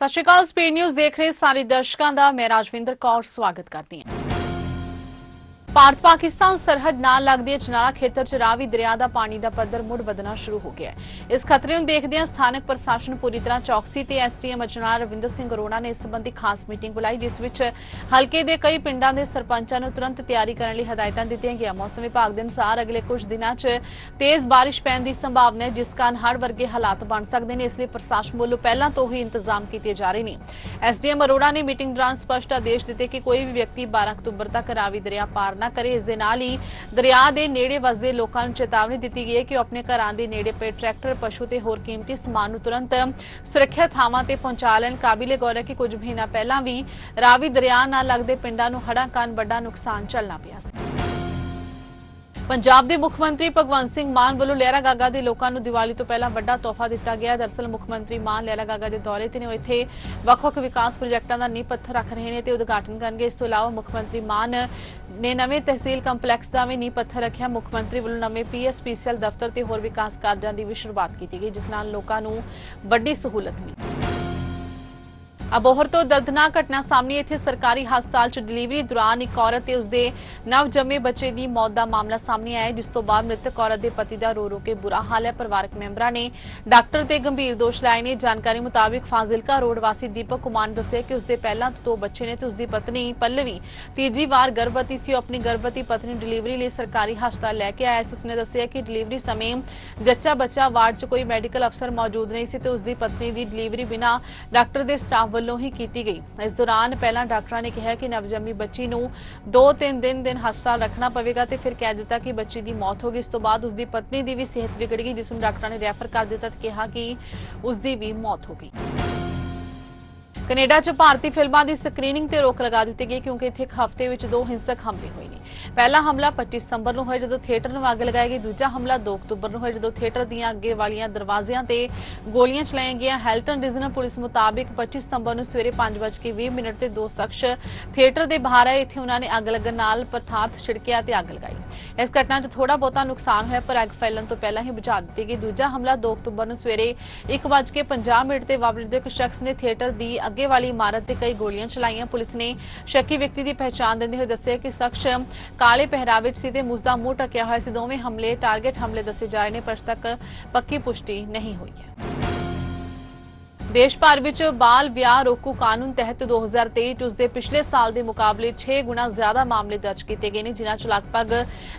ਸਤਿ ਸ਼੍ਰੀ ਅਕਾਲ, speed news ਦੇਖ ਰਹੇ ਸਾਰੇ ਦਰਸ਼ਕਾਂ ਦਾ। ਮੈਂ ਰਾਜਵਿੰਦਰ ਕੌਰ, ਸਵਾਗਤ ਕਰਦੀ ਹਾਂ। ਭਾਰਤ ਪਾਕਿਸਤਾਨ ਸਰਹੱਦ ਨਾਲ ਲੱਗਦੇ ਚਨਾਲਾ ਖੇਤਰ 'ਚ ਰਾਵੀ ਦਰਿਆ ਦਾ ਪਾਣੀ ਦਾ ਪੱਧਰ ਮੁੜ ਵਧਣਾ ਸ਼ੁਰੂ ਹੋ ਗਿਆ ਹੈ। ਇਸ ਖਤਰੇ ਨੂੰ ਦੇਖਦਿਆਂ ਸਥਾਨਕ ਪ੍ਰਸ਼ਾਸਨ ਪੂਰੀ ਤਰ੍ਹਾਂ ਚੌਕਸੀ ਤੇ ਐਸਟੀਐਮ ਅਜਨਾਲਾ ਰਵਿੰਦਰ ਸਿੰਘ ਅਰੋੜਾ ਨੇ ਇਸ ਸੰਬੰਧੀ ਖਾਸ ਮੀਟਿੰਗ ਬੁਲਾਈ, ਜਿਸ ਵਿੱਚ ਹਲਕੇ ਦੇ ਕਈ ਪਿੰਡਾਂ ਦੇ ਸਰਪੰਚਾਂ ਨੂੰ ਤੁਰੰਤ ਤਿਆਰੀ ਕਰਨ ਲਈ ਹਦਾਇਤਾਂ ਦਿੱਤੀਆਂ ਗਈਆਂ। ਮੌਸਮ ਵਿਭਾਗ ਦੇ ਅਨੁਸਾਰ ਅਗਲੇ ਕੁਝ ਦਿਨਾਂ 'ਚ ਤੇਜ਼ ਬਾਰਿਸ਼ ਪੈਣ ਦੀ ਸੰਭਾਵਨਾ ਹੈ, ਜਿਸ ਕਾਰਨ ਹੜ ਵਰਗੇ ਹਾਲਾਤ ਬਣ ਸਕਦੇ ਨੇ। ਇਸ ਲਈ ਪ੍ਰਸ਼ਾਸਨ ਵੱਲੋਂ ਪਹਿਲਾਂ ਤੋਂ ਹੀ ਇੰਤਜ਼ਾਮ ਕੀਤੇ ਜਾ ਰਹੇ ਨੇ। ਐਸਡੀਐਮ ਅਰੋੜਾ ਨੇ ਮੀਟਿੰਗ ਦੌਰਾਨ ਸਪਸ਼ਟ ਆਦੇਸ਼ ਦਿੱਤੇ ਕਿ ਕੋਈ ਵੀ ਵਿਅਕਤੀ 12 ਅਕਤੂਬਰ ਤੱਕ ਰਾਵੀ ਦਰਿਆ ਪਾਰ ਨਾ ਕਰੇ। ਇਸ ਦੇ ਨਾਲ ਹੀ ਦਰਿਆ ਦੇ ਨੇੜੇ ਵਸਦੇ ਲੋਕਾਂ ਨੂੰ ਚੇਤਾਵਨੀ ਦਿੱਤੀ ਗਈ ਹੈ ਕਿ ਉਹ ਆਪਣੇ ਘਰਾਂ ਦੇ ਨੇੜੇ ਪਏ ਟਰੈਕਟਰ, ਪਸ਼ੂ ਤੇ ਹੋਰ ਕੀਮਤੀ ਸਮਾਨ ਨੂੰ ਤੁਰੰਤ ਸੁਰੱਖਿਅਤ ਥਾਵਾਂ ਤੇ ਪਹੁੰਚਾ ਲੈਣ। ਕਾਬਿਲੇ ਗੌਰ ਹੈ ਕਿ ਕੁਝ ਮਹੀਨਾ ਪਹਿਲਾਂ ਵੀ ਰਾਵੀ ਦਰਿਆ ਨਾਲ ਲੱਗਦੇ ਪਿੰਡਾਂ ਨੂੰ ਹੜ੍ਹਾਂ ਕਾਰਨ ਵੱਡਾ ਨੁਕਸਾਨ ਝੱਲਣਾ ਪਿਆ ਸੀ। ਪੰਜਾਬ ਦੇ ਮੁੱਖ ਮੰਤਰੀ ਭਗਵੰਤ ਸਿੰਘ ਮਾਨ ਵੱਲੋਂ ਲਹਿਰਾ ਗਾਗਾ ਦੇ ਲੋਕਾਂ ਨੂੰ ਦੀਵਾਲੀ ਤੋਂ ਪਹਿਲਾਂ ਵੱਡਾ ਤੋਹਫਾ ਦਿੱਤਾ ਗਿਆ। ਹੈ। ਦਰਅਸਲ ਮੁੱਖ ਮੰਤਰੀ ਮਾਨ ਲਹਿਰਾ ਗਾਗਾ ਦੇ ਦੌਰੇ ਤੇ ਨੇ। ਉਹ ਇੱਥੇ ਵੱਖ-ਵੱਖ ਵਿਕਾਸ ਪ੍ਰੋਜੈਕਟਾਂ ਦਾ ਨੀਂਹ ਪੱਥਰ ਰੱਖ ਰਹੇ ਨੇ ਤੇ ਉਦਘਾਟਨ ਕਰਨਗੇ। ਇਸ ਤੋਂ ਇਲਾਵਾ ਮੁੱਖ ਮੰਤਰੀ ਮਾਨ ਨੇ ਨਵੇਂ ਤਹਿਸੀਲ ਕੰਪਲੈਕਸ ਦਾ ਵੀ ਨੀਂਹ ਪੱਥਰ ਰੱਖਿਆ। ਮੁੱਖ ਮੰਤਰੀ ਵੱਲੋਂ ਨਵੇਂ ਪੀਐਸਪੀਸੀਐਲ ਦਫ਼ਤਰ ਤੇ ਹੋਰ ਵਿਕਾਸ ਕਾਰਜਾਂ ਦੀ ਵੀ ਸ਼ੁਰੂਆਤ ਕੀਤੀ ਗਈ, ਜਿਸ ਨਾਲ ਲੋਕਾਂ ਨੂੰ ਵੱਡੀ ਸਹੂਲਤ ਮਿਲੀ। ਅਬੋਹਰ ਤੋਂ ਦਰਦਨਾਕ ਘਟਨਾ ਸਾਹਮਣੇ ਇੱਥੇ ਸਰਕਾਰੀ ਹਸਪਤਾਲ 'ਚ ਡਿਲੀਵਰੀ ਦੌਰਾਨ ਇੱਕ ਔਰਤ ਤੇ ਉਸਦੇ ਨਵਜੰਮੇ ਬੱਚੇ ਦੀ ਮੌਤ ਦਾ ਮਾਮਲਾ ਸਾਹਮਣੇ ਆਇਆ ਜਿਸ ਤੋਂ ਬਾਅਦ ਮ੍ਰਿਤਕ ਔਰਤ ਦੇ ਪਤੀ ਦਾ ਰੋ ਰੋ ਕੇ ਬੁਰਾ ਹਾਲ ਹੈ। ਪਰਿਵਾਰਕ ਮੈਂਬਰਾਂ ਨੇ ਡਾਕਟਰ ਤੇ ਗੰਭੀਰ ਦੋਸ਼ ਲਾਏ ਨੇ। ਜਾਣਕਾਰੀ ਮੁਤਾਬਿਕ ਫਾਜ਼ਿਲਕਾ ਰੋਡ ਵਾਸੀ ਦੀਪਕ ਕੁਮਾਰ ਨੇ ਦੱਸਿਆ ਕਿ ਉਸਦੇ ਪਹਿਲਾਂ ਤੋਂ ਦੋ ਬੱਚੇ ਨੇ ਤੇ ਉਸਦੀ ਪਤਨੀ ਪੱਲਵੀ। ਤੀਜੀ ਵਾਰ ਗਰਭਵਤੀ ਸੀ। ਉਹ ਆਪਣੀ ਗਰਭਵਤੀ ਪਤਨੀ ਡਿਲੀਵਰੀ ਲਈ ਸਰਕਾਰੀ ਹਸਪਤਾਲ ਲੈ ਕੇ ਆਇਆ ਸੀ। ਉਸਨੇ ਦੱਸਿਆ ਕਿ ਡਿਲੀਵਰੀ ਸਮੇਂ ਜੱਚਾ ਬੱਚਾ ਵਾਰਡ 'ਚ ਕੋਈ ਮੈਡੀਕਲ ਅਫਸਰ ਮੌਜੂਦ ਨਹੀਂ ਸੀ ਤੇ ਉਸਦੀ ਪਤਨੀ ਦੀ ਡਿਲੀਵਰੀ ਬਿਨਾਂ ਡਾਕਟਰ ਦੇ ਸਟਾਫ ਵੱਲੋਂ ਹੀ ਕੀਤੀ ਗਈ। ਇਸ ਦੌਰਾਨ ਪਹਿਲਾਂ ਡਾਕਟਰਾਂ ਨੇ ਕਿਹਾ ਕਿ ਨਵਜੰਮੀ ਬੱਚੀ ਨੂੰ 2-3 ਦਿਨ ਦਿਨ ਹਸਪਤਾਲ ਰੱਖਣਾ ਪਵੇਗਾ ਤੇ ਫਿਰ ਕਹਿ ਦਿੱਤਾ ਕਿ ਬੱਚੀ ਦੀ ਮੌਤ ਹੋ ਗਈ। ਇਸ ਤੋਂ ਬਾਅਦ ਉਸਦੀ ਪਤਨੀ ਦੀ ਵੀ ਸਿਹਤ ਵਿਗੜ ਗਈ, ਜਿਸ ਨੂੰ ਡਾਕਟਰਾਂ ਨੇ ਰੈਫਰ ਕਰ ਦਿੱਤਾ ਤੇ ਕਿਹਾ ਕਿ ਉਸਦੀ ਵੀ ਮੌਤ ਹੋ ਗਈ। ਕੈਨੇਡਾ 'ਚ ਭਾਰਤੀ ਫਿਲਮਾਂ ਦੀ ਸਕਰੀਨਿੰਗ ਤੇ ਰੋਕ ਲਗਾ ਦਿੱਤੀ ਗਈ ਕਿਉਂਕਿ ਇੱਥੇ ਇੱਕ ਹਫ਼ਤੇ ਵਿੱਚ ਦੋ ਹਿੰਸਕ ਹਮਲੇ ਹੋਏ ਨੇ। ਪਹਿਲਾ ਹਮਲਾ 25 ਸਤੰਬਰ ਨੂੰ ਹੋਇਆ ਜਦੋਂ ਥੀਏਟਰ ਨੂੰ ਅੱਗ ਲਗਾਈ ਗਈ। ਦੂਜਾ ਹਮਲਾ 2 ਅਕਤੂਬਰ ਨੂੰ ਹੋਇਆ ਜਦੋਂ ਥੀਏਟਰ ਦੀਆਂ ਅੱਗੇ ਵਾਲੀਆਂ ਦਰਵਾਜ਼ਿਆਂ ਤੇ ਗੋਲੀਆਂ ਚਲਾਈਆਂ ਗਈਆਂ। ਹੈਲਟਨ ਰੀਜਨਲ ਪੁਲਿਸ ਮੁਤਾਬਿਕ 25 ਸਤੰਬਰ ਨੂੰ ਸਵੇਰੇ 5:20 ਮਿੰਟ ਤੇ ਦੋ ਸ਼ਖਸ ਥੀਏਟਰ ਦੇ ਬਾਹਰ ਆਏ। ਇੱਥੇ ਉਹਨਾਂ ਨੇ ਅੱਗ ਲੱਗਣ ਨਾਲ ਪਦਾਰਥ ਛਿੜਕਿਆ ਤੇ ਅੱਗ ਲਗਾਈ। ਇਸ ਘਟਨਾ 'ਚ ਥੋੜਾ ਬਹੁਤਾ ਨੁਕਸਾਨ ਹੋਇਆ, ਪਰ ਅੱਗ ਫੈਲਣ ਤੋਂ ਪਹਿਲਾਂ ਹੀ ਬੁਝਾ ਦਿੱਤੀ ਗਈ। ਦੂਜਾ ਹਮਲਾ 2 ਅਕਤੂਬਰ ਨੂੰ ਸਵੇਰੇ 1:50 ਮਿੰਟ ਤੇ ਵਾਪਰਿਆ ਇੱਕ ਸ਼ਖਸ ਨੇ ਥੀਏਟਰ ਦੀ ਅੱਗੇ ਵਾਲੀ ਇਮਾਰਤ ਤੇ ਕਈ ਗੋਲੀਆਂ ਚਲਾਈਆਂ। ਪੁਲਿਸ ਨੇ ਸ਼ੱਕੀ ਵਿਅਕਤੀ ਦੀ ਪਛਾਣ ਦਿੰਦੇ ਹੋਏ ਦੱਸਿਆ ਕਿ ਸ਼ਖਸ ਕਾਲੇ ਪਹਿਰਾਵੇ 'ਚ ਸੀ ਤੇ ਮੁਸਦਾ ਮੂੰਹ ਟਕਿਆ ਹੋਇਆ ਸੀ। ਦੋਵੇਂ ਹਮਲੇ, ਟਾਰਗੇਟ ਹਮਲੇ ਦੱਸੇ ਜਾ ਰਹੇ ਨੇ, ਪਰ ਅਜੇ ਤੱਕ ਪੱਕੀ ਪੁਸ਼ਟੀ ਨਹੀਂ ਹੋਈ ਹੈ। ਦੇਸ਼ ਭਰ ਵਿੱਚ ਬਾਲ ਵਿਆਹ ਰੋਕੂ ਕਾਨੂੰਨ ਤਹਿਤ 2023 ਚ ਉਸਦੇ ਪਿਛਲੇ ਸਾਲ ਦੇ ਮੁਕਾਬਲੇ 6 ਗੁਣਾ ਜ਼ਿਆਦਾ ਮਾਮਲੇ ਦਰਜ ਕੀਤੇ ਗਏ ਨੇ, ਜਿਨ੍ਹਾਂ ਚ ਲਗਭਗ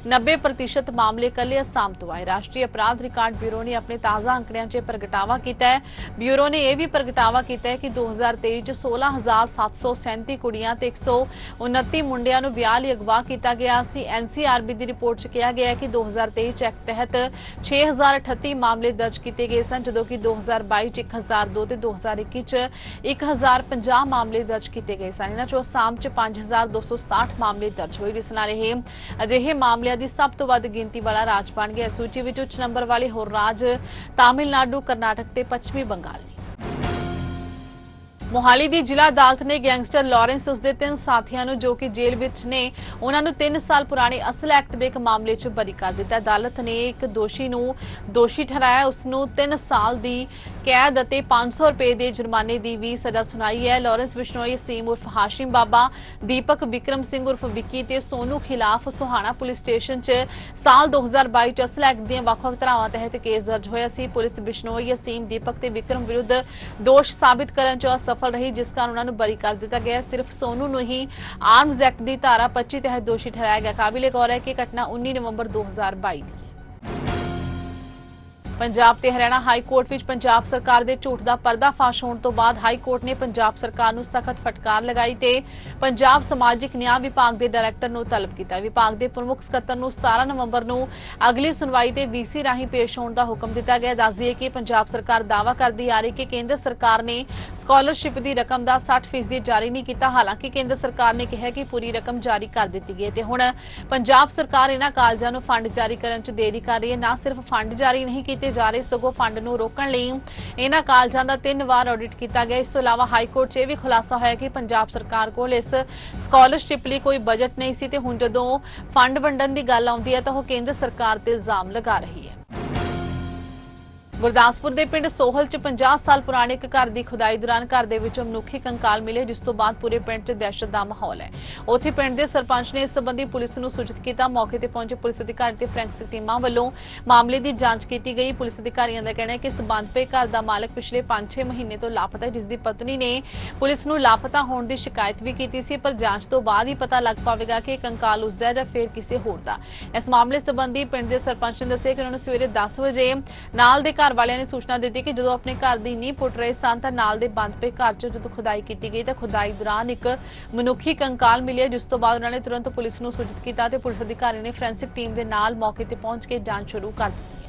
90% ਮਾਮਲੇ ਕੱਲੇ ਅਸਾਮ ਤੋਂ ਆਏ। ਰਾਸ਼ਟਰੀ ਅਪਰਾਧ ਰਿਕਾਰਡ ਬਿਊਰੋ ਨੇ ਆਪਣੇ ਤਾਜ਼ਾ ਅੰਕੜਿਆਂ 'ਚ ਪ੍ਰਗਟਾਵਾ ਕੀਤਾ ਹੈ। ਬਿਊਰੋ ਨੇ ਇਹ ਵੀ ਪ੍ਰਗਟਾਵਾ ਕੀਤਾ ਹੈ ਕਿ 2023 ਚ 16737 ਕੁੜੀਆਂ ਤੇ 129 ਮੁੰਡਿਆਂ ਨੂੰ ਵਿਆਹ ਲਈ ਅਗਵਾ ਕੀਤਾ ਗਿਆ ਸੀ। ਐਨਸੀਆਰਬੀ ਦੀ ਰਿਪੋਰਟ 'ਚ ਕਿਹਾ ਗਿਆ ਹੈ ਕਿ 2023 ਚ ਐਕਟ ਤਹਿਤ 6038 ਮਾਮਲੇ ਦਰਜ ਕੀਤੇ ਗਏ ਸਨ, ਜਦੋਂ ਕਿ 2022 ਚ 1002 ਤੇ 2021 ਚ 1050 ਮਾਮਲੇ ਦਰਜ ਕੀਤੇ ਗਏ ਸਨ। ਇਹਨਾਂ ਚੋਂ ਅਸਾਮ ਚ 5267 ਮਾਮਲੇ ਦਰਜ ਹੋਏ, ਜਿਸ ਨਾਲ ਇਹ ਅਜਿਹੇ ਮਾਮਲਿਆਂ ਦੀ ਸਭ ਤੋਂ ਵੱਧ ਗਿਣਤੀ ਵਾਲਾ ਰਾਜ ਬਣ ਗਿਆ। ਇਸ ਸੂਚੀ ਵਿੱਚ ਉੱਚ ਨੰਬਰ ਵਾਲੇ ਹੋਰ ਰਾਜ ਤਾਮਿਲਨਾਡੂ, ਕਰਨਾਟਕ ਤੇ ਪੱਛਮੀ ਬੰਗਾਲ। ਮੋਹਾਲੀ ਦੀ ਜ਼ਿਲ੍ਹਾ ਅਦਾਲਤ ਨੇ ਗੈਂਗਸਟਰ ਲਾਰੈਂਸ ਉਸਦੇ ਤਿੰਨ ਸਾਥੀਆਂ ਨੂੰ ਜੋ ਕਿ ਜੇਲ੍ਹ ਵਿੱਚ ਨੇ, ਉਹਨਾਂ ਨੂੰ 3 ਸਾਲ ਪੁਰਾਣੇ ਅਸਲ ਐਕਟ ਦੇ ਇੱਕ ਮਾਮਲੇ 'ਚ ਬਰੀ ਕਰ ਦਿੱਤਾ। ਅਦਾਲਤ ਨੇ ਇੱਕ ਦੋਸ਼ੀ ਨੂੰ ਦੋਸ਼ੀ ਠਹਿਰਾਇਆ, ਉਸ ਨੂੰ 3 ਸਾਲ ਦੀ ਕੈਦ ਅਤੇ 500 ਰੁਪਏ ਦੇ ਜੁਰਮਾਨੇ ਦੀ ਵੀ ਸਜ਼ਾ ਸੁਣਾਈ ਹੈ। ਲਾਰੈਂਸ ਬਿਸ਼ਨੋਈ ਸੀਮ ਉਰਫ ਹਾਸ਼ਿਮ ਬਾਬਾ, ਦੀਪਕ ਵਿਕਰਮ ਸਿੰਘ ਉਰਫ ਵਿੱਕੀ ਤੇ ਸੋਨੂ ਖਿਲਾਫ ਸੋਹਾਣਾ ਪੁਲਿਸ ਸਟੇਸ਼ਨ 'ਚ ਸਾਲ 2022 ਚ ਅਸਲ ਐਕਟ ਦੀਆਂ ਵੱਖ-ਵੱਖ ਧਾਰਾਵਾਂ ਤਹਿਤ ਕੇਸ ਦਰਜ ਹੋਇਆ ਸੀ। ਪੁਲਿਸ ਬਿਸ਼ਨੋਈ ਅਸੀਮ, ਦੀਪਕ ਤੇ ਵਿਕਰਮ ਵਿਰੁੱਧ ਦੋਸ਼ ਸਾਬਿਤ ਕਰਨ 'ਚ ਅਸਫਲ ਰਹੀ, ਜਿਸ ਕਾਰਨ ਉਹਨਾਂ ਨੂੰ ਬਰੀ ਕਰ ਦਿੱਤਾ ਗਿਆ। ਸਿਰਫ ਸੋਨੂ ਨੂੰ ਹੀ ਆਰਮਜ਼ ਐਕਟ ਦੀ ਧਾਰਾ 25 ਤਹਿਤ ਦੋਸ਼ੀ ਠਹਿਰਾਇਆ ਗਿਆ। ਕਾਬਿਲੇ ਗੌਰ ਹੈ ਕਿ ਘਟਨਾ 19 ਨਵੰਬਰ 2022 ਦੀ। ਹੈ ਪੰਜਾਬ ਤੇ ਹਰਿਆਣਾ ਹਾਈ ਕੋਰਟ ਵਿੱਚ ਪੰਜਾਬ ਸਰਕਾਰ ਦੇ ਝੂਠ ਦਾ ਪਰਦਾਫਾਸ਼ ਹੋਣ ਤੋਂ ਬਾਅਦ ਹਾਈ ਕੋਰਟ ਨੇ ਪੰਜਾਬ ਸਰਕਾਰ ਨੂੰ ਸਖਤ ਫਟਕਾਰ ਲਗਾਈ ਤੇ ਪੰਜਾਬ ਸਮਾਜਿਕ ਨਿਆਂ ਵਿਭਾਗ ਦੇ ਡਾਇਰੈਕਟਰ ਨੂੰ ਤਲਬ ਕੀਤਾ। ਵਿਭਾਗ ਦੇ ਪ੍ਰਮੁੱਖ ਸਕੱਤਰ ਨੂੰ 17 ਨਵੰਬਰ ਨੂੰ ਅਗਲੀ ਸੁਣਵਾਈ ਤੇ ਵੀਸੀ ਰਾਹੀਂ ਪੇਸ਼ ਹੋਣ ਦਾ ਹੁਕਮ ਦਿੱਤਾ ਗਿਆ। ਦੱਸ ਦਈਏ ਕਿ ਪੰਜਾਬ ਸਰਕਾਰ ਦਾਅਵਾ ਕਰਦੀ ਆ ਰਹੀ ਕਿ ਕੇਂਦਰ ਸਰਕਾਰ ਨੇ ਸਕਾਲਰਸ਼ਿਪ ਦੀ ਰਕਮ ਦਾ 60% ਜਾਰੀ ਨਹੀਂ ਕੀਤਾ। ਹਾਲਾਂਕਿ ਕੇਂਦਰ ਸਰਕਾਰ ਨੇ ਕਿਹਾ ਕਿ ਪੂਰੀ ਰਕਮ ਜਾਰੀ ਕਰ ਦਿੱਤੀ ਗਈ ਹੈ ਤੇ ਹੁਣ ਪੰਜਾਬ ਸਰਕਾਰ ਇਹਨਾਂ ਕਾਲਜਾਂ ਨੂੰ ਫੰਡ ਜਾਰੀ ਕਰਨ 'ਚ ਦੇਰੀ ਕਰ ਰਹੀ ਹੈ। ਨਾ ਸਿਰਫ ਫੰਡ ਜਾਰੀ ਨਹੀਂ ਕੀਤੇ ਜਾ ਰਹੇ ਸਗੋਂ ਫੰਡ ਨੂੰ ਰੋਕਣ ਲਈ। ਇਹਨਾਂ ਕਾਲਜਾਂ ਦਾ ਤਿੰਨ ਵਾਰ ਆਡਿਟ ਕੀਤਾ ਗਿਆ। ਇਸ ਤੋਂ ਇਲਾਵਾ ਹਾਈ ਕੋਰਟ 'ਚ ਇਹ ਵੀ ਖੁਲਾਸਾ ਹੋਇਆ ਕਿ ਪੰਜਾਬ ਸਰਕਾਰ ਕੋਲ ਇਸ ਸਕਾਲਰਸ਼ਿਪ ਲਈ ਕੋਈ ਬਜਟ ਨਹੀਂ ਸੀ ਤੇ ਹੁਣ ਜਦੋਂ ਫੰਡ ਵੰਡਣ ਦੀ ਗੱਲ ਆਉਂਦੀ ਹੈ ਤਾਂ ਉਹ ਕੇਂਦਰ ਸਰਕਾਰ ਤੇ ਇਲਜ਼ਾਮ ਲਗਾ ਰਹੀ ਹੈ। ਗੁਰਦਾਸਪੁਰ ਦੇ ਪਿੰਡ ਸੋਹਲ 'ਚ 50 ਸਾਲ ਪੁਰਾਣੇ ਇੱਕ ਘਰ ਦੀ ਖੁਦਾਈ ਦੌਰਾਨ ਘਰ ਦੇ ਵਿੱਚੋਂ ਮਨੁੱਖੀ ਕੰਕਾਲ ਮਿਲੇ, ਜਿਸ ਤੋਂ ਬਾਅਦ ਪੂਰੇ ਪਿੰਡ 'ਚ ਦਹਿਸ਼ਤ ਦਾ ਮਾਹੌਲ ਹੈ। ਉੱਥੇ ਪਿੰਡ ਦੇ ਸਰਪੰਚ ਨੇ ਇਸ ਸੰਬੰਧੀ ਪੁਲਿਸ ਨੂੰ ਸੂਚਿਤ ਕੀਤਾ। ਮੌਕੇ ਤੇ ਪਹੁੰਚੇ ਪੁਲਿਸ ਅਧਿਕਾਰੀ ਤੇ ਫੋਰੈਂਸਿਕ ਟੀਮਾਂ ਵੱਲੋਂ ਮਾਮਲੇ ਦੀ ਜਾਂਚ ਕੀਤੀ ਗਈ। ਪੁਲਿਸ ਅਧਿਕਾਰੀਆਂ ਦਾ ਕਹਿਣਾ ਹੈ ਕਿ ਇਸ ਬੰਦ ਘਰ ਦਾ ਮਾਲਕ ਪਿਛਲੇ 5-6 ਮਹੀਨੇ ਤੋਂ ਲਾਪਤਾ ਹੈ, ਜਿਸ ਦੀ ਪਤਨੀ ਨੇ ਪੁਲਿਸ ਨੂੰ ਲਾਪਤਾ ਹੋਣ ਦੀ ਸ਼ਿਕਾਇਤ ਵੀ ਕੀਤੀ ਸੀ, ਪਰ ਜਾਂਚ ਤੋਂ ਬਾਅਦ ਹੀ ਪਤਾ ਲੱਗ ਪਾਵੇਗਾ ਕਿ ਕੰਕਾਲ ਉਸ ਦਾ ਹੈ ਜਾਂ ਫਿਰ ਕਿਸੇ ਹੋਰ ਦਾ। ਇਸ ਮਾਮਲੇ ਸੰਬੰਧੀ ਪਿੰਡ ਦੇ ਸਰਪੰਚ ਨੇ ਦੱਸਿਆ ਕਿ ਉਹਨਾਂ ਨੂੰ ਸਵੇਰੇ 10 ਵਜੇ ਨਾਲ ਦੇ ਘਰ ਵਾਲਿਆਂ ਨੇ ਸੂਚਨਾ ਦਿੱਤੀ ਕਿ ਜਦੋਂ ਆਪਣੇ ਘਰ ਦੀ ਨੀਂਹ ਪੁੱਟ ਰਹੇ ਸਨ ਤਾਂ ਨਾਲ ਦੇ ਬੰਦ ਪਏ ਘਰ 'ਚ ਜਦੋਂ ਖੁਦਾਈ ਕੀਤੀ ਗਈ ਤਾਂ ਖੁਦਾਈ ਦੌਰਾਨ ਇੱਕ ਮਨੁੱਖੀ ਕੰਕਾਲ ਮਿਲਿਆ, ਜਿਸ ਤੋਂ ਬਾਅਦ ਉਹਨਾਂ ਨੇ ਤੁਰੰਤ ਪੁਲਿਸ ਨੂੰ ਸੂਚਿਤ ਕੀਤਾ ਤੇ ਪੁਲਿਸ ਅਧਿਕਾਰੀ ਨੇ ਫੋਰੈਂਸਿਕ ਟੀਮ ਦੇ ਨਾਲ ਮੌਕੇ ਤੇ ਪਹੁੰਚ ਕੇ ਜਾਂਚ ਸ਼ੁਰੂ ਕਰ ਦਿੱਤੀ।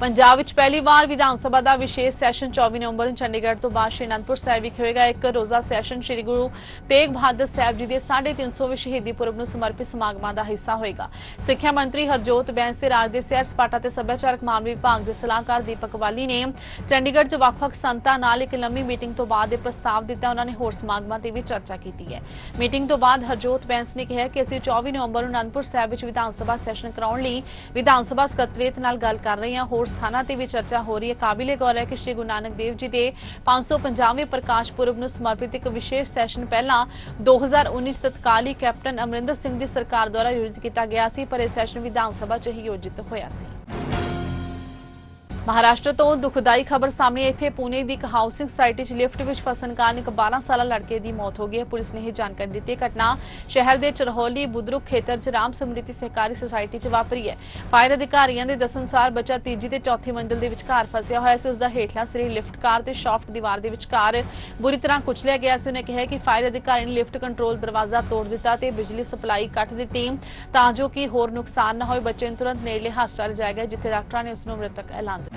ਪੰਜਾਬ ਵਿੱਚ ਪਹਿਲੀ ਵਾਰ ਵਿਧਾਨ ਸਭਾ ਦਾ ਵਿਸ਼ੇਸ਼ ਸੈਸ਼ਨ 24 ਨਵੰਬਰ ਨੂੰ ਚੰਡੀਗੜ੍ਹ ਤੋਂ ਬਾਅਦ ਸ਼੍ਰੀ ਅਨੰਦਪੁਰ ਸਾਹਿਬ ਵਿਖੇ ਹੋਏਗਾ। ਇੱਕ ਰੋਜ਼ਾ ਸੈਸ਼ਨ ਸ਼੍ਰੀ ਗੁਰੂ ਤੇਗ ਬਹਾਦਰ ਸਾਹਿਬ ਜੀ ਦੇ 350ਵੇਂ ਸ਼ਹੀਦੀ ਪੁਰਬ ਨੂੰ ਸਮਰਪਿਤ ਸਮਾਗਮਾਂ ਦਾ ਹਿੱਸਾ ਹੋਏਗਾ। ਸਿੱਖਿਆ ਮੰਤਰੀ ਹਰਜੋਤ ਬੈਂਸ ਤੇ ਰਾਜ ਦੇ ਸੈਰ ਸਪਾਟਾ ਤੇ ਸੱਭਿਆਚਾਰਕ ਮਾਮਲੇ ਵਿਭਾਗ ਦੇ ਸਲਾਹਕਾਰ ਦੀਪਕ ਵਾਲੀ ਨੇ ਚੰਡੀਗੜ੍ਹ 'ਚ ਵੱਖ-ਵੱਖ ਸੰਤਾਂ ਨਾਲ ਇੱਕ ਲੰਮੀ ਮੀਟਿੰਗ ਤੋਂ ਬਾਅਦ ਇਹ ਪ੍ਰਸਤਾਵ ਦਿੱਤਾ। ਉਹਨਾਂ ਨੇ ਹੋਰ ਸਮਾਗਮਾਂ ਤੇ ਵੀ ਚਰਚਾ ਕੀਤੀ ਹੈ। ਮੀਟਿੰਗ ਤੋਂ ਬਾਅਦ ਹਰਜੋਤ ਬੈਂਸ ਨੇ ਕਿਹਾ ਕਿ ਅਸੀਂ 24 ਨਵੰਬਰ ਨੂੰ ਅਨੰਦਪੁਰ ਸਾਹਿਬ ਵਿੱਚ ਵਿਧਾਨ ਸਭਾ ਸੈਸ਼ਨ ਕਰਾਉਣ ਲਈ ਵਿਧਾਨ ਸਭਾ ਸਕੱਤਰੇਤ ਨਾਲ ਗੱਲ ਕਰ ਰਹੇ ਹਾਂ। ਹੋਰ ਸਥਾਨਾਂ ਤੇ ਵੀ ਚਰਚਾ ਹੋ ਰਹੀ ਹੈ। ਕਾਬਿਲੇ ਗੌਰ ਹੈ ਕਿ ਸ਼੍ਰੀ ਗੁਰੂ ਨਾਨਕ ਦੇਵ ਜੀ ਦੇ 550ਵੇਂ ਪ੍ਰਕਾਸ਼ ਪੁਰਬ ਨੂੰ ਸਮਰਪਿਤ ਇੱਕ ਵਿਸ਼ੇਸ਼ ਸੈਸ਼ਨ ਪਹਿਲਾਂ 2019 ਚ ਤਤਕਾਲੀ ਕੈਪਟਨ ਅਮਰਿੰਦਰ ਸਿੰਘ ਦੀ ਸਰਕਾਰ ਦੁਆਰਾ ਆਯੋਜਿਤ ਕੀਤਾ ਗਿਆ ਸੀ, ਪਰ ਇਹ ਸੈਸ਼ਨ ਵਿਧਾਨ ਸਭਾ 'ਚ ਹੀ ਆਯੋਜਿਤ ਹੋਇਆ ਸੀ। ਮਹਾਰਾਸ਼ਟਰ ਤੋਂ ਦੁਖਦਾਈ ਖਬਰ ਸਾਹਮਣੇ ਇੱਥੇ ਪੁਣੇ ਦੀ ਇੱਕ ਹਾਊਸਿੰਗ ਸੁਸਾਇਟੀ 'ਚ ਲਿਫਟ ਵਿੱਚ ਫਸਣ ਕਾਰਨ ਇੱਕ 12 ਸਾਲਾ ਲੜਕੇ ਦੀ ਮੌਤ ਹੋ ਗਈ ਹੈ। ਪੁਲਿਸ ਨੇ ਇਹ ਜਾਣਕਾਰੀ ਦਿੱਤੀ ਘਟਨਾ ਸ਼ਹਿਰ ਦੇ ਚਰਹੌਲੀ ਬੁਦਰੁਕ ਖੇਤਰ 'ਚ ਰਾਮ ਸਮ੍ਰਿਤੀ ਸਹਿਕਾਰੀ ਸੁਸਾਇਟੀ 'ਚ ਵਾਪਰੀ ਹੈ। ਫਾਇਰ ਅਧਿਕਾਰੀਆਂ ਦੇ ਦੱਸਣ ਬੱਚਾ ਤੀਜੀ ਤੇ ਚੌਥੀ ਮੰਜ਼ਿਲ ਦੇ ਵਿਚਕਾਰ ਫਸਿਆ ਹੋਇਆ ਸੀ। ਉਸ ਦਾ ਹੇਠਲਾ ਸਿਰੇ ਲਿਫਟ ਕਾਰ ਤੇ ਸ਼ਾਫਟ ਦੀਵਾਰ ਦੇ ਵਿਚਕਾਰ ਬੁਰੀ ਤਰ੍ਹਾਂ ਕੁਚਲਿਆ ਗਿਆ ਸੀ। ਉਹਨੇ ਕਿਹਾ ਕਿ ਫਾਇਰ ਅਧਿਕਾਰੀ ਨੇ ਲਿਫਟ ਕੰਟਰੋਲ ਦਰਵਾਜ਼ਾ ਤੋੜ ਦਿੱਤਾ ਤੇ ਬਿਜਲੀ ਸਪਲਾਈ ਕੱਟ ਦਿੱਤੀ ਤਾਂ ਜੋ ਕਿ ਹੋਰ ਨੁਕਸਾਨ ਨਾ ਹੋਏ। ਬੱਚੇ ਨੂੰ ਤੁਰੰਤ ਨੇੜਲੇ ਹਸਪਤਾਲ ਜਾਇਆ ਗਿਆ, ਜਿੱਥੇ ਡਾਕਟਰਾਂ ਨੇ ਉਸ ਨੂੰ ਮ੍ਰਿਤਕ ਐਲਾਨ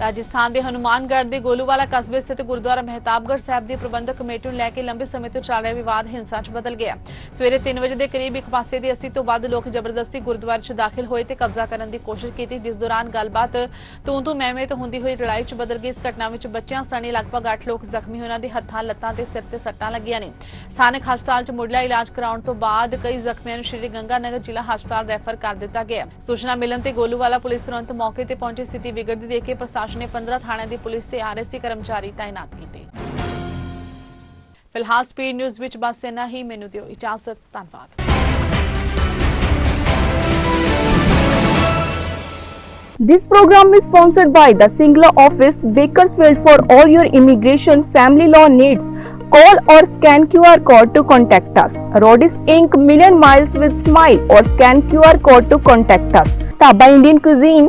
ਰਾਜਸਥਾਨ ਦੇ ਹਨੂਮਾਨਗੜ੍ਹ ਦੇ ਗੋਲੂਵਾਲਾ ਕਸਬੇ ਸਥਿਤ ਗੁਰਦੁਆਰਾ ਮਹਿਤਾਬਗੜ੍ਹ ਸਾਹਿਬ ਦੀ ਪ੍ਰਬੰਧਕ ਕਮੇਟੀ ਨੂੰ ਲੈ ਕੇ ਲੰਬੇ ਸਮੇਂ ਤੋਂ ਚੱਲ ਰਿਹਾ ਵਿਵਾਦ ਹਿੰਸਾ 'ਚ ਬਦਲ ਗਿਆ। ਸਵੇਰੇ 3 ਵਜੇ ਦੇ ਕਰੀਬ ਇੱਕ ਪਾਸੇ ਦੇ 80 ਤੋਂ ਵੱਧ ਲੋਕ ਜ਼ਬਰਦਸਤੀ ਗੁਰਦੁਆਰੇ 'ਚ ਦਾਖਲ ਹੋਏ ਤੇ ਕਬਜ਼ਾ ਕਰਨ ਦੀ ਕੋਸ਼ਿਸ਼ ਕੀਤੀ, ਜਿਸ ਦੌਰਾਨ ਗੱਲਬਾਤ ਤੂੰ ਤੂੰ ਮੈਂ ਮੈਂ ਤੋਂ ਹੁੰਦੀ ਹੋਈ ਲੜਾਈ 'ਚ ਬਦਲ ਗਈ। ਇਸ ਘਟਨਾ ਵਿੱਚ ਬੱਚਿਆਂ ਸਣੇ ਲਗਭਗ 8 ਲੋਕ ਜ਼ਖਮੀ ਹੋਏ, ਉਹਨਾਂ ਦੇ ਹੱਥਾਂ, ਲੱਤਾਂ ਤੇ ਸਿਰ ਤੇ ਸੱਟਾਂ ਲੱਗੀਆਂ ਨੇ। ਸਥਾਨਕ ਹਸਪਤਾਲ 'ਚ ਮੁੱਢਲਾ ਇਲਾਜ ਕਰਾਉਣ ਤੋਂ ਬਾਅਦ ਕਈ ਜ਼ਖਮੀਆਂ ਨੂੰ ਸ਼੍ਰੀ ਗੰਗਾ ਨਗਰ ਜ਼ਿਲ੍ਹਾ ਹਸਪਤਾਲ ਰੈਫਰ ਕਰ ਦਿੱਤਾ ਗਿਆ। ਸੂਚਨਾ ਮਿਲਣ ਤੇ ਗੋਲੂਵਾਲਾ ਪੁਲਿਸ ਤੁਰੰਤ ਮੌਕੇ ਤੇ ਪਹੁੰਚੀ, ਸਥਿਤੀ ਵਿਗੜਦੀ ਦੇਖ ਕੇ ਪ੍ਰਸ਼ਾਸਨ ਨੇ 15 ਥਾਣਿਆਂ ਦੀ ਪੁਲਿਸ ਤੇ ਆਰਐਸਸੀ ਕਰਮਚਾਰੀ ਤਾਇਨਾਤ ਕੀਤੇ ਫਿਲਹਾਲ ਸਪੀਡ ਨਿਊਜ਼ ਵਿੱਚ ਬਸ ਇੰਨਾ ਹੀ ਮੈਨੂੰ ਦਿਓ ਇਜਾਜ਼ਤ ਧੰਨਵਾਦ This program is sponsored by the Singla office, Bakersfield for all your immigration family law needs. Call or scan QR code to contact us. Rodis Inc. Million Miles with Smile or scan QR code to contact us. Taba Indian Cuisine,